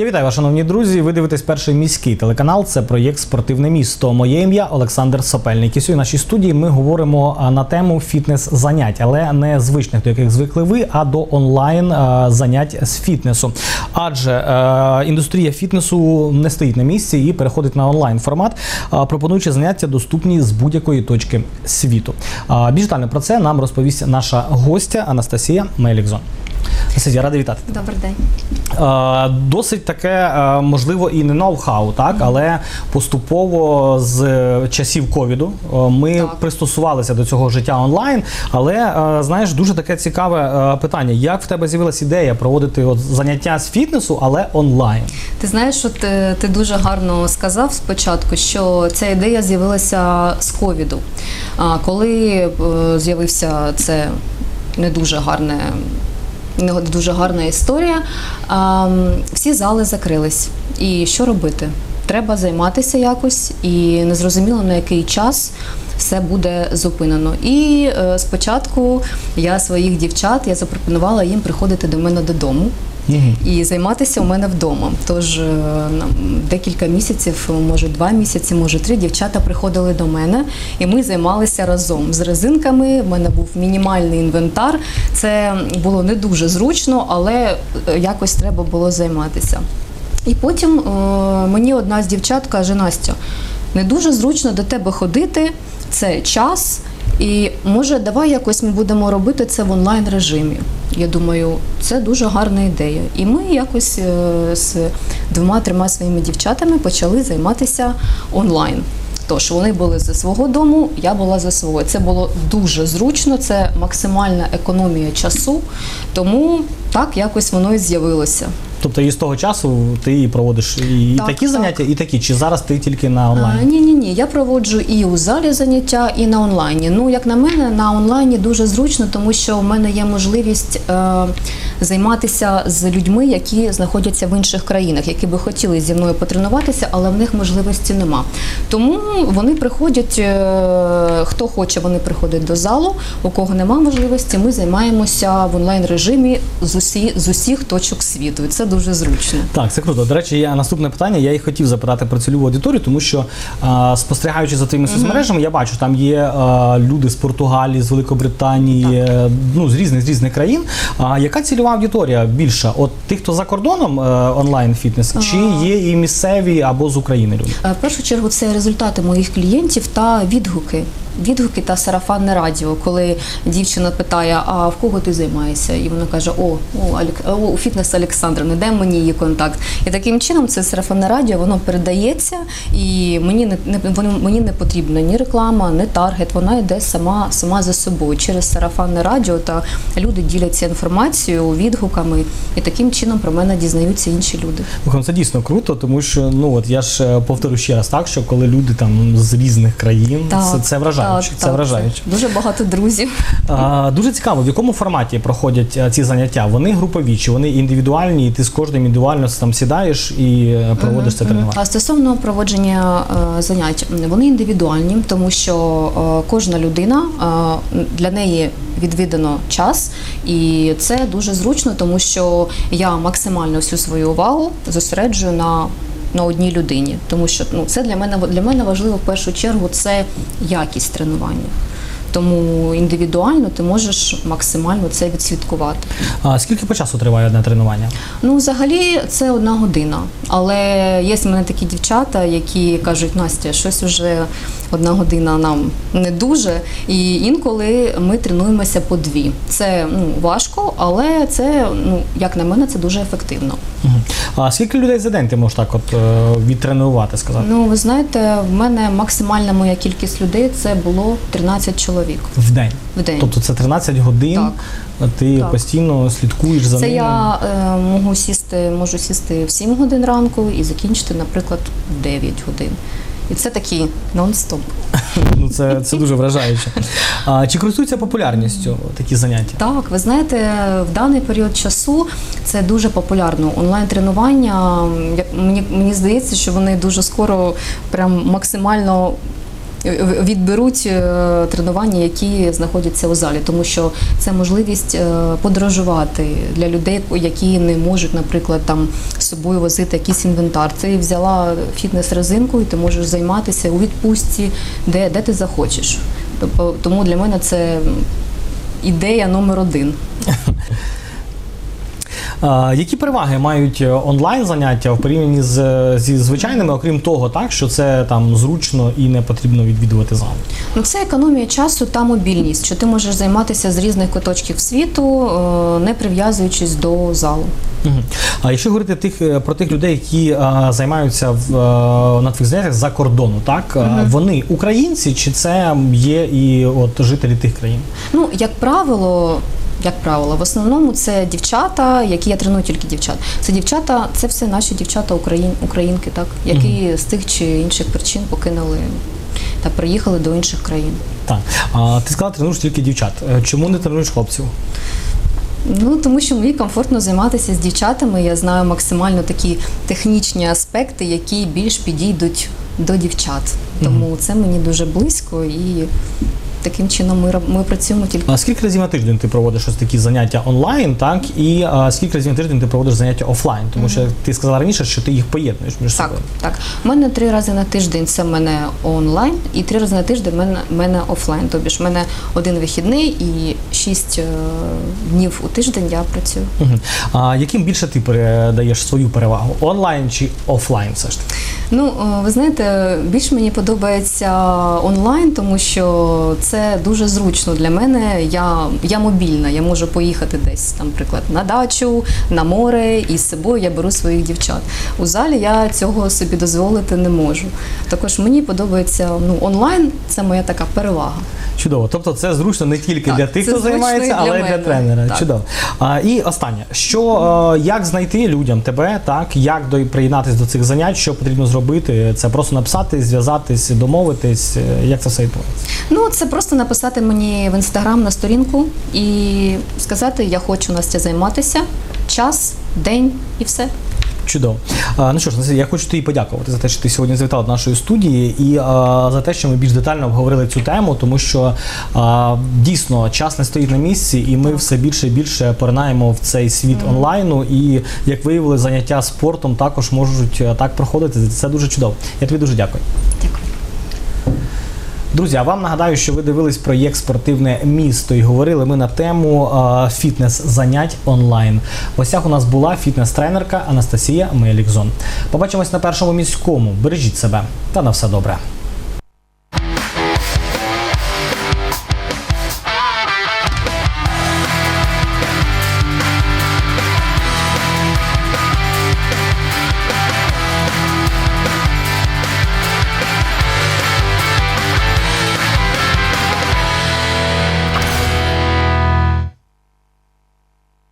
Я вітаю вас, шановні друзі. Ви дивитесь перший міський телеканал. Це проєкт Спортивне місто. Моє ім'я Олександр Сопельник. І сьогодні в нашій студії ми говоримо на тему фітнес-занять, але не звичних, до яких звикли ви, а до онлайн занять з фітнесу. Адже е, індустрія фітнесу не стоїть на місці і переходить на онлайн формат, пропонуючи заняття доступні з будь-якої точки світу. Більш детально про це нам розповість наша гостя Анастасія Мелікзон. Анастасія, радий вітати. Добрий день. Е, Досить таке, е, можливо, і не ноу-хау, так, але поступово з часів ковіду е, ми Так. пристосувалися до цього життя онлайн. Але знаєш, дуже таке цікаве питання: як в тебе з'явилася ідея проводити от заняття з фітнесу, але онлайн? Ти знаєш, що ти, ти дуже гарно сказав спочатку, що ця ідея з'явилася з ковіду. А коли з'явився це не дуже гарне. Не дуже гарна історія. Всі зали закрились. І що робити? Треба займатися якось, і незрозуміло на який час все буде зупинено. І е, спочатку я своїх дівчат я запропонувала їм приходити до мене додому. І займатися у мене вдома. Тож е, декілька місяців, може два місяці, може три дівчата приходили до мене, і ми займалися разом з резинками. В мене був мінімальний інвентар. Це було не дуже зручно, але е, якось треба було займатися. І потім е, мені одна з дівчат каже: Настя, не дуже зручно до тебе ходити, це час. І може, давай якось ми будемо робити це в онлайн режимі. Я думаю, це дуже гарна ідея. І ми якось е, з двома-трьома своїми дівчатами почали займатися онлайн. Тож вони були за свого дому, я була за свого. Це було дуже зручно, це максимальна економія часу, тому так якось воно і з'явилося. Тобто і з того часу ти проводиш і Так, такі так. заняття, і такі, чи зараз ти тільки на онлайн? Ні, ні, ні. Я проводжу і у залі заняття, і на онлайні. Ну, як на мене, на онлайні дуже зручно, тому що в мене є можливість е, займатися з людьми, які знаходяться в інших країнах, які би хотіли зі мною потренуватися, але в них можливості нема. Тому вони приходять, е, хто хоче, вони приходять до залу. У кого нема можливості, ми займаємося в онлайн режимі з усі з усіх точок світу. І це дуже зручно. Так, це круто. До речі, є наступне питання. Я і хотів запитати про цільову аудиторію, тому що а, спостерігаючи за твоїми соцмережами, я бачу, там є а, люди з Португалії, з Великобританії, е, ну з різних з різних країн. А яка цільова аудиторія більша? От тих, хто за кордоном е, онлайн фітнес, чи є і місцеві або з України люди? Е, В першу чергу це результати моїх клієнтів та відгуки. Відгуки та сарафанне радіо, коли дівчина питає, а в кого ти займаєшся? І вона каже: О, у фітнес Олександра, дай мені її контакт. І таким чином це сарафанне радіо, воно передається, і мені не, не мені не потрібна ні реклама, ні таргет. Вона йде сама сама за собою через сарафанне радіо. Та люди діляться інформацією, відгуками, і таким чином про мене дізнаються інші люди. Ну, це дійсно круто, тому що ну от я ж е, повторю ще раз так, що коли люди там з різних країн, це, це вражаюче. це вражаюче. Дуже багато друзів. А, дуже цікаво, в якому форматі проходять а, ці заняття? Вони групові, чи вони індивідуальні, і ти з кожним індивідуально там сідаєш і е, проводиш це тренування? А стосовно проводження е, занять, вони індивідуальні, тому що е, кожна людина е, для неї відвідано час, і це дуже зручно, тому що я максимально всю свою увагу зосереджую на. На одній людині, тому що ну це для мене для мене важливо в першу чергу це якість тренування. Тому індивідуально ти можеш максимально це відслідкувати. А скільки по часу триває одне тренування? Ну, взагалі, це одна година. Але є в мене такі дівчата, які кажуть, Настя, щось уже одна година нам не дуже. І інколи ми тренуємося по дві. Це ну, важко, але це, ну, як на мене, це дуже ефективно. А скільки людей за день ти можеш так от е, відтренувати, сказати? Ну, ви знаєте, в мене максимальна моя кількість людей це було 13 чоловік В день. в день. Тобто це 13 годин, Так. ти Так. постійно слідкуєш за Це ними. я е, можу сісти, можу сісти в 7 годин ранку і закінчити, наприклад, в 9 годин. І це такий нон-стоп. Ну, це, це дуже вражаюче. А, чи користуються популярністю такі заняття? Так, ви знаєте, в даний період часу це дуже популярно. Онлайн-тренування. Мені, мені здається, що вони дуже скоро прям максимально відберуть е, тренування, які знаходяться у залі, тому що це можливість е, подорожувати для людей, які не можуть, наприклад, там з собою возити якийсь інвентар. Ти взяла фітнес-резинку і ти можеш займатися у відпустці, де, де ти захочеш. Тобто, тому для мене це ідея номер один. Які переваги мають онлайн заняття в порівнянні з зі звичайними, окрім того, так що це там зручно і не потрібно відвідувати зал? Ну, це економія часу та мобільність, що ти можеш займатися з різних куточків світу, е, не прив'язуючись до залу. А якщо говорити тих е, про тих людей, які е, займаються в е, на твоїх заняттях за кордону, так Е, вони українці чи це є і от жителі тих країн? Ну, як правило, як правило, в основному це дівчата, які я треную тільки дівчат. Це дівчата, це все наші дівчата україн, українки, так, які з тих чи інших причин покинули та приїхали до інших країн. Так а ти сказала, тренуєш тільки дівчат. Е, Чому не тренуєш хлопців? Ну тому що мені комфортно займатися з дівчатами. Я знаю максимально такі технічні аспекти, які більш підійдуть до дівчат. Тому це мені дуже близько і таким чином ми, ми працюємо тільки. А скільки разів на тиждень ти проводиш ось такі заняття онлайн, так і а, скільки разів на тиждень ти проводиш заняття офлайн? Тому що ти сказала раніше, що ти їх поєднуєш між Так, собою. так. У мене три рази на тиждень це в мене онлайн, і три рази на тиждень в мене, мене офлайн. Тобі ж в мене один вихідний і шість е, днів у тиждень я працюю. Мгм. А яким більше ти передаєш свою перевагу? Онлайн чи офлайн? Все ж таки? Ну, е, ви знаєте, більш мені подобається онлайн, тому що це дуже зручно для мене. Я, я мобільна, я можу поїхати десь, там, наприклад, на дачу, на море, і з собою я беру своїх дівчат. У залі я цього собі дозволити не можу. Також мені подобається ну, онлайн, це моя така перевага. Чудово. Тобто це зручно не тільки Так, для тих, хто займається, але й для мене. тренера. Так. Чудово. А, і останнє, що е, як знайти людям тебе, так як до приєднатися до цих занять, що потрібно зробити? Це просто написати, зв'язатись, домовитись. Е, Як це все відбувається? Ну, це просто написати мені в інстаграм на сторінку і сказати, я хочу Настя займатися, час, день і все. Чудово. Ну що ж, я хочу тобі подякувати за те, що ти сьогодні завітала до нашої студії, і а, за те, що ми більш детально обговорили цю тему, тому що а, дійсно час не стоїть на місці, і ми все більше і більше поринаємо в цей світ онлайну. І як виявили, заняття спортом також можуть так проходити. Це дуже чудово. Я тобі дуже дякую. Друзі, а вам нагадаю, що ви дивились проєкт Спортивне місто і говорили ми на тему фітнес-занять онлайн. В Осях у нас була фітнес-тренерка Анастасія Мелікзон. Побачимось на першому міському. Бережіть себе та на все добре.